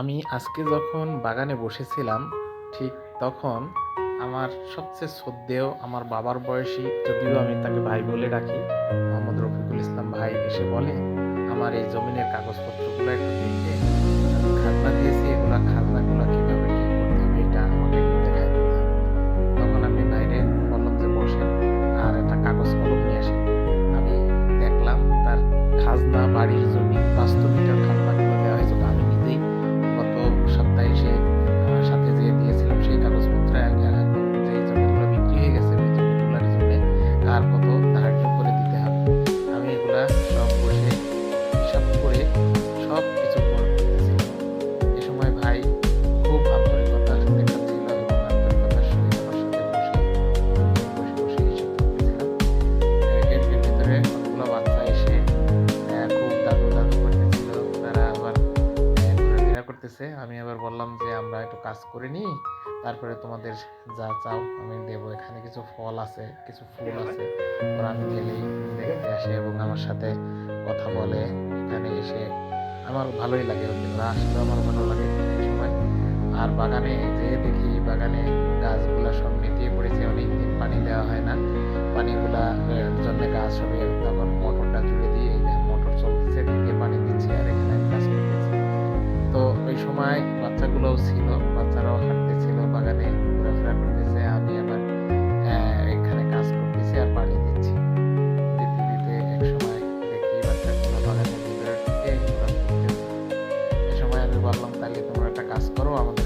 আমি আজকে যখন বাগানে বসেছিলাম, ঠিক তখন আমার সবচেয়ে শ্রদ্ধেয় আমার বাবার বয়সী, যদিও আমি তাকে ভাই বলে ডাকি মোহাম্মদ রফিকুল ইসলাম ভাই এসে বলে, আমার এই জমিনের কাগজপত্রগুলো একটু দেখে, আমি দিয়েছি, এগুলা খাজনাগুলো কীভাবে কি করতে হবে, এটা আমাকে একটু দেখাই তখন আমি বাইরে বললাম যে বসেন আর একটা কাগজ কলম নিয়ে আসেন আমি দেখলাম তার খাজনা বাড়ির জমি বাস্তব কার কত ধার্য করতেছে। আমি আবার বললাম যে আমরা একটু কাজ করে নিই তারপরে তোমাদের যা চাও আমি দেবো। এখানে কিছু ফল আছে কিছু ফুল আছে ওরা আমি গেলেই দেখতে আসে এবং আমার সাথে কথা বলে এখানে এসে আমার ভালোই লাগে। ওরা আসলেও আমার ভালো লাগে সময়। আর বাগানে যে দেখি বাগানে গাছগুলা সব নেতিয়ে পড়েছে। অনেক দিন পানি দেওয়া হয় না। পানিগুলা জন্য গাছ হবে তখন ওই সময় বাচ্চাগুলোও ছিল, বাচ্চারাও হাঁটতেছিল, বাগানে ঘোরাফেরা করতেছে, আমি আবার এখানে কাজ করতেছি আর পানি দিচ্ছি। সময় আমি বললাম, তাহলে তোমরা একটা কাজ করো, আমাদের